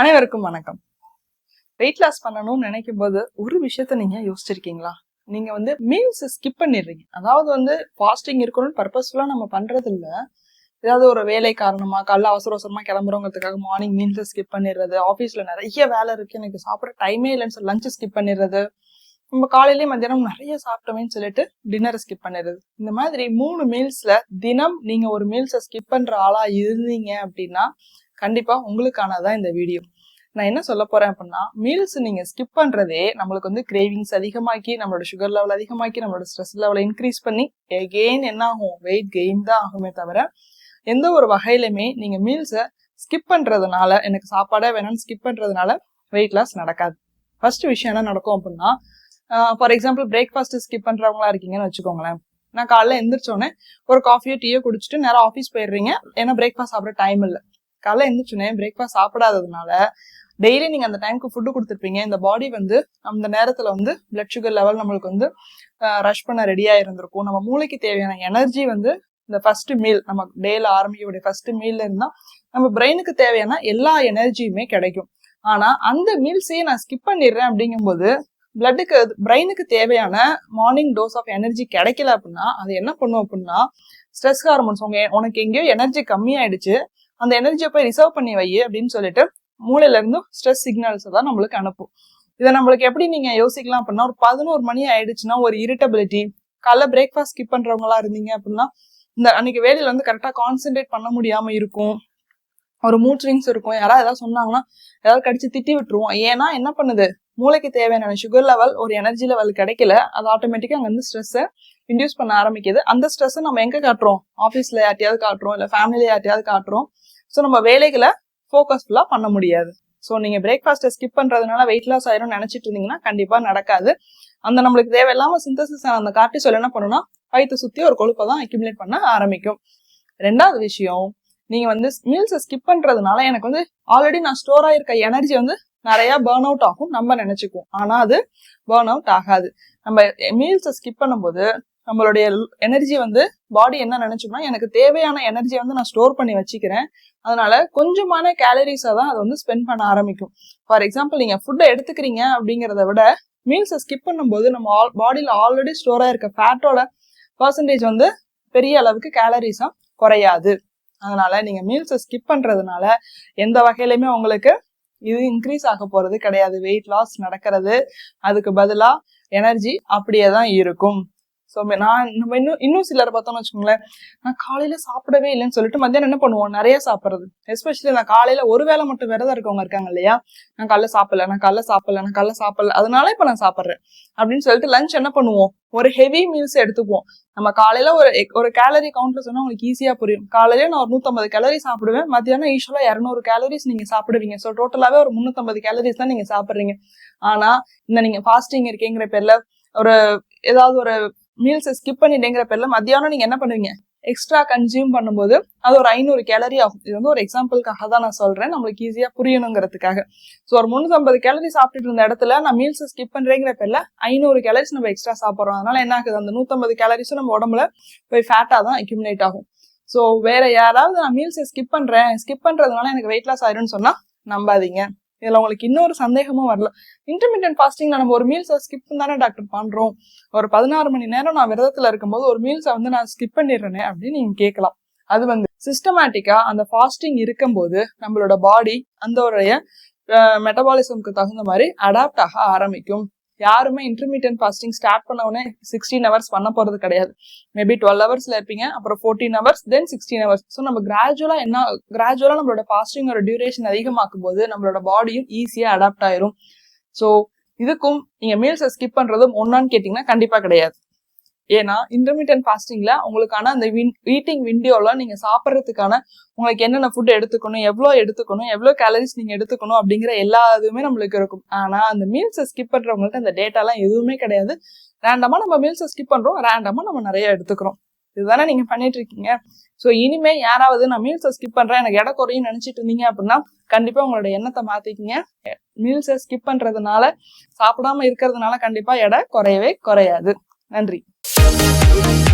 அனைவருக்கும் வணக்கம். Weight loss பண்ணணும்னு நினைக்கும் போது ஒரு விஷயத்த நீங்க யோசிச்சிருக்கீங்களா? நீங்க வந்து மீல்ஸ் ஸ்கிப் பண்ணிடுறீங்க. அதாவது வந்து ஃபாஸ்டிங் இருக்கணும்னு பர்பஸ்ஃபுல்லா நம்ம பண்றது இல்ல ஏதாவது ஒரு வேலை காரணமா காலைல அவசர அவசரமா கிளம்புறோங்கிறதுக்காக மார்னிங் மீல்ஸ் ஸ்கிப் பண்ணிடுறது ஆஃபீஸ்ல நிறைய வேலை இருக்கு எனக்கு சாப்பிட டைமே இல்லைன்னு சொல்லி லஞ்ச் ஸ்கிப் பண்ணிடுறது நம்ம காலையிலேயே மத்தியானம் நிறைய சாப்பிட்டோமேன்னு சொல்லிட்டு டின்னரை ஸ்கிப் பண்ணிடுறது. இந்த மாதிரி மூணு மீல்ஸ்ல தினம் நீங்க ஒரு மீல்ஸை ஸ்கிப் பண்ற ஆளா இருந்தீங்க அப்படின்னா கண்டிப்பாக உங்களுக்கானதான் இந்த வீடியோ நான் என்ன சொல்ல போறேன் அப்படின்னா மீல்ஸ் நீங்க ஸ்கிப் பண்றதே நம்மளுக்கு வந்து கிரேவிங்ஸ் அதிகமாக்கி நம்மளோட சுகர் லெவல் அதிகமாக்கி நம்மளோட ஸ்ட்ரெஸ் லெவலை இன்க்ரீஸ் பண்ணி எகெயின் என்ன ஆகும்? வெயிட் கெயின் தான் ஆகுமே தவிர எந்த ஒரு வகையிலுமே நீங்க மீல்ஸை ஸ்கிப் பண்றதுனால எனக்கு சாப்பாடே வேணும்னு ஸ்கிப் பண்றதுனால வெயிட் லாஸ் நடக்காது. ஃபர்ஸ்ட் விஷயம் என்ன நடக்கும் அப்படின்னா ஃபார் எக்ஸாம்பிள் பிரேக்ஃபாஸ்ட் ஸ்கிப் பண்றவங்களா இருக்கீங்கன்னு வச்சுக்கோங்களேன். நான் காலைல எந்திரிச்சோடனே ஒரு காஃபியோ டீயோ குடிச்சிட்டு நேரம் ஆஃபீஸ் போயிடுறீங்க. ஏன்னா பிரேக்ஃபாஸ்ட் சாப்பிட டைம் இல்லை. காலைல எழுந்துச்சுனே பிரேக்ஃபாஸ்ட் சாப்பிடாததுனால டெய்லி நீங்க அந்த டைமுக்கு ஃபுட்டு கொடுத்துருப்பீங்க. இந்த பாடி வந்து அந்த நேரத்துல வந்து பிளட் சுகர் லெவல் நம்மளுக்கு வந்து ரஷ் பண்ண ரெடியா இருந்திருக்கும். நம்ம மூளைக்கு தேவையான எனர்ஜி வந்து இந்த ஃபர்ஸ்ட் மீல் நம்ம டேல ஆரம்பிக்கக்கூடிய ஃபர்ஸ்ட் மீல்ல இருந்தா நம்ம பிரெயினுக்கு தேவையான எல்லா எனர்ஜியுமே கிடைக்கும். ஆனா அந்த மீல்ஸையே நான் ஸ்கிப் பண்ணிடுறேன் அப்படிங்கும்போது பிளட்டுக்கு பிரெயினுக்கு தேவையான மார்னிங் டோஸ் ஆஃப் எனர்ஜி கிடைக்கல அப்படின்னா அது என்ன பண்ணும் அப்படின்னா ஸ்ட்ரெஸ் ஹார்மோன்ஸ் உங்க உனக்கு எங்கேயோ எனர்ஜி கம்மியாயிடுச்சு. அந்த எனர்ஜியை போய் ரிசர்வ் பண்ணி வை அப்படின்னு சொல்லிட்டு மூளையில இருந்தும் ஸ்ட்ரெஸ் சிக்னல்ஸ் தான் நம்மளுக்கு அனுப்பும். இதை நம்மளுக்கு எப்படி நீங்க யோசிக்கலாம் அப்படின்னா ஒரு பதினோரு மணி ஆயிடுச்சுன்னா ஒரு இரிட்டபிலிட்டி காலைல பிரேக்ஃபாஸ்ட் ஸ்கிப் பண்றவங்களா இருந்தீங்க அப்படின்னா இந்த அன்னைக்கு வேலையில வந்து கரெக்டா கான்சென்ட்ரேட் பண்ண முடியாம இருக்கும். ஒரு மூட்ரிங்ஸ் இருக்கும். யாராவது ஏதாவது சொன்னாங்கன்னா ஏதாவது கடிச்சு திட்டி விட்டுருவோம். ஏன்னா என்ன பண்ணுது? மூளைக்கு தேவையான சுகர் லெவல் ஒரு எனர்ஜி லெவல் கிடைக்கல. அது ஆட்டோமேட்டிக்கா அங்க வந்து ஸ்ட்ரெஸ்ஸை இன்டியூஸ் பண்ண ஆரம்பிக்குது. அந்த ஸ்ட்ரெஸ்ஸை நம்ம எங்கே காட்டுறோம்? ஆஃபீஸில் யார்ட்டையாவது காட்டுறோம்? இல்லை ஃபேமிலியில யார்ட்டையாவது காட்டுறோம்? ஸோ நம்ம வேலைகளை ஃபோக்கஸ்ஃபுல்லாக பண்ண முடியாது. ஸோ நீங்கள் பிரேக்ஃபாஸ்ட்டை ஸ்கிப் பண்ணுறதுனால வெயிட் லாஸ் ஆயிரும் நினச்சிட்டு இருந்தீங்கன்னா கண்டிப்பாக நடக்காது. அந்த நம்மளுக்கு தேவையில்லாமல் சிந்தசிஸ் அந்த காட்டி சொல்ல என்ன பண்ணுன்னா வயிற்று சுற்றி ஒரு கொழுப்பை தான் அக்யூமுலேட் பண்ண ஆரம்பிக்கும். ரெண்டாவது விஷயம் நீங்கள் வந்து மீல்ஸை ஸ்கிப் பண்ணுறதுனால எனக்கு வந்து ஆல்ரெடி நான் ஸ்டோர் ஆகிருக்க எனர்ஜி வந்து நிறையா பேர்ன் அவுட் ஆகும் நம்ம நினச்சிக்குவோம். ஆனால் அது பேர்ன் அவுட் ஆகாது. நம்ம மீல்ஸை ஸ்கிப் பண்ணும்போது நம்மளுடைய எனர்ஜி வந்து பாடி என்ன நினைச்சோம்னா எனக்கு தேவையான எனர்ஜியை வந்து நான் ஸ்டோர் பண்ணி வச்சுக்கிறேன். அதனால கொஞ்சமான கேலரிஸை தான் அதை வந்து ஸ்பெண்ட் பண்ண ஆரம்பிக்கும். ஃபார் எக்ஸாம்பிள் நீங்கள் ஃபுட்டை எடுத்துக்கிறீங்க அப்படிங்கிறத விட மீல்ஸை ஸ்கிப் பண்ணும்போது நம்ம ஆல் பாடியில் ஆல்ரெடி ஸ்டோர் இருக்க ஃபேட்டோட பர்சன்டேஜ் வந்து பெரிய அளவுக்கு கேலரிஸாக குறையாது. அதனால நீங்கள் மீல்ஸை ஸ்கிப் பண்ணுறதுனால எந்த வகையிலையுமே உங்களுக்கு இது இன்க்ரீஸ் ஆக போகிறது கிடையாது. வெயிட் லாஸ் நடக்கிறது. அதுக்கு பதிலாக எனர்ஜி அப்படியே தான் இருக்கும். ஸோ நான் நம்ம இன்னும் இன்னும் சிலர் பார்த்தோம்னு வச்சுக்கோங்களேன் நான் காலையில சாப்பிடவே இல்லைன்னு சொல்லிட்டு மத்தியானம் என்ன பண்ணுவோம்? நிறைய சாப்பிட்றது. எஸ்பெஷலி நான் காலையில ஒரு வேளை மட்டும் விரதம் இருக்கவங்க இருக்காங்க இல்லையா? நான் காலைல சாப்பிடல நான் காலைல சாப்பிடல நான் காலைல சாப்பிடல அதனால இப்போ நான் சாப்பிட்றேன். அப்படின்னு சொல்லிட்டு லஞ்ச் என்ன பண்ணுவோம்? ஒரு ஹெவி மீல்ஸ் எடுத்துக்குவோம். நம்ம காலையில ஒரு ஒரு கேலரி கவுண்ட்ல சொன்னா உங்களுக்கு ஈஸியா புரியும். காலையில நான் ஒரு நூத்தம்பது கேலரி சாப்பிடுவேன் மத்தியானம் ஈஸ்வலா இரநூறு கேலரிஸ் நீங்க சாப்பிடுவீங்க. ஸோ டோட்டலாவே ஒரு முன்னூத்தம்பது கேலரிஸ் தான் நீங்க சாப்பிடுறீங்க. ஆனா இந்த நீங்க ஃபாஸ்டிங் இருக்கீங்கிற பேர்ல ஒரு ஏதாவது ஒரு மீல்ஸை ஸ்கிப் பண்ணிட்டேங்கிற பேர்ல மத்தியானம் நீங்க என்ன பண்ணுவீங்க? எக்ஸ்ட்ரா கன்சியூம் பண்ணும்போது அது ஒரு ஐநூறு கேலரி ஆகும். இது வந்து ஒரு எக்ஸாம்பிளுக்காக தான் நான் சொல்றேன். நம்மளுக்கு ஈஸியா புரியணுங்கிறதுக்காக. ஸோ ஒரு முந்நூற்றம்பது கேலரி சாப்பிட்டுட்டு இருந்த இடத்துல நான் மீல்ஸை ஸ்கிப் பண்றேங்கிற பேர்ல ஐநூறு கேலரிஸ் நம்ம எக்ஸ்ட்ரா சாப்பிட்றோம். அதனால என்ன ஆகுது? அந்த நூற்றம்பது கேலரிஸும் நம்ம உடம்புல போய் ஃபேட்டாக தான் அக்யூமினேட் ஆகும். ஸோ வேற யாராவது நான் மீல்ஸை ஸ்கிப் பண்றேன். ஸ்கிப் பண்றதுனால எனக்கு வெயிட் லாஸ் ஆயிரும்னு சொன்னா நம்பாதீங்க. இதில் உங்களுக்கு இன்னொரு சந்தேகமும் வரல. இன்டர்மீடியன் ஃபாஸ்டிங்ல நம்ம ஒரு மீல்ஸை ஸ்கிப் தானே டாக்டர் பண்ணுறோம் ஒரு பதினாறு மணி நேரம் நான் விரதத்தில் இருக்கும்போது ஒரு மீல்ஸை வந்து நான் ஸ்கிப் பண்ணிடுறேனே அப்படின்னு நீங்கள் கேட்கலாம் அது வந்து சிஸ்டமேட்டிக்காக அந்த ஃபாஸ்டிங் இருக்கும்போது நம்மளோட பாடி அந்த உடைய மெட்டபாலிசம்க்கு தகுந்த மாதிரி அடாப்ட் ஆக ஆரம்பிக்கும். யாருமே இன்டர்மீடியன் ஃபாஸ்டிங் ஸ்டார்ட் பண்ண உடனே சிக்ஸ்டீன் ஹவர்ஸ் பண்ண போறது கிடையாது. மேபி டுவெல் ஹவர்ஸ்ல இருப்பீங்க அப்புறம் fourteen hours then sixteen hours so நம்ம கிராஜுவலா என்ன கிராஜுவலா நம்மளோட ஃபாஸ்டிங்கோட டியூரேஷன் அதிகமாக்கும் போது நம்மளோட பாடியும் ஈஸியா அடாப்ட் ஆயிரும். ஸோ இதுக்கும் நீங்க மீல்ஸை ஸ்கிப் பண்றதும் ஒன்னான்னு கேட்டீங்கன்னா கண்டிப்பா கிடையாது. ஏன்னா இன்டர்மீடியன் ஃபாஸ்டிங்ல உங்களுக்கான அந்த வின் ஈட்டிங் விண்டியோவில் நீங்க சாப்பிட்றதுக்கான உங்களுக்கு என்னென்ன ஃபுட் எடுத்துக்கணும் எவ்வளோ எடுத்துக்கணும் எவ்வளோ கேலரிஸ் நீங்க எடுத்துக்கணும் அப்படிங்கிற எல்லா இதுவுமே நம்மளுக்கு இருக்கும். ஆனா அந்த மீல்ஸை ஸ்கிப் பண்றவங்களுக்கு அந்த டேட்டாலாம் எதுவுமே கிடையாது. ரேண்டமா நம்ம மீல்ஸை ஸ்கிப் பண்றோம் ரேண்டமா நம்ம நிறைய எடுத்துக்கிறோம். இதுதானே நீங்க பண்ணிட்டு இருக்கீங்க. ஸோ இனிமே யாராவது நான் மீல்ஸை ஸ்கிப் பண்றேன் எனக்கு எடை குறையும் நினைச்சிட்டு இருந்தீங்க அப்படின்னா கண்டிப்பா உங்களோட எண்ணத்தை மாத்திக்கிங்க. மீல்ஸை ஸ்கிப் பண்றதுனால சாப்பிடாம இருக்கிறதுனால கண்டிப்பா எடை குறையவே குறையாது. நன்றி. Bye.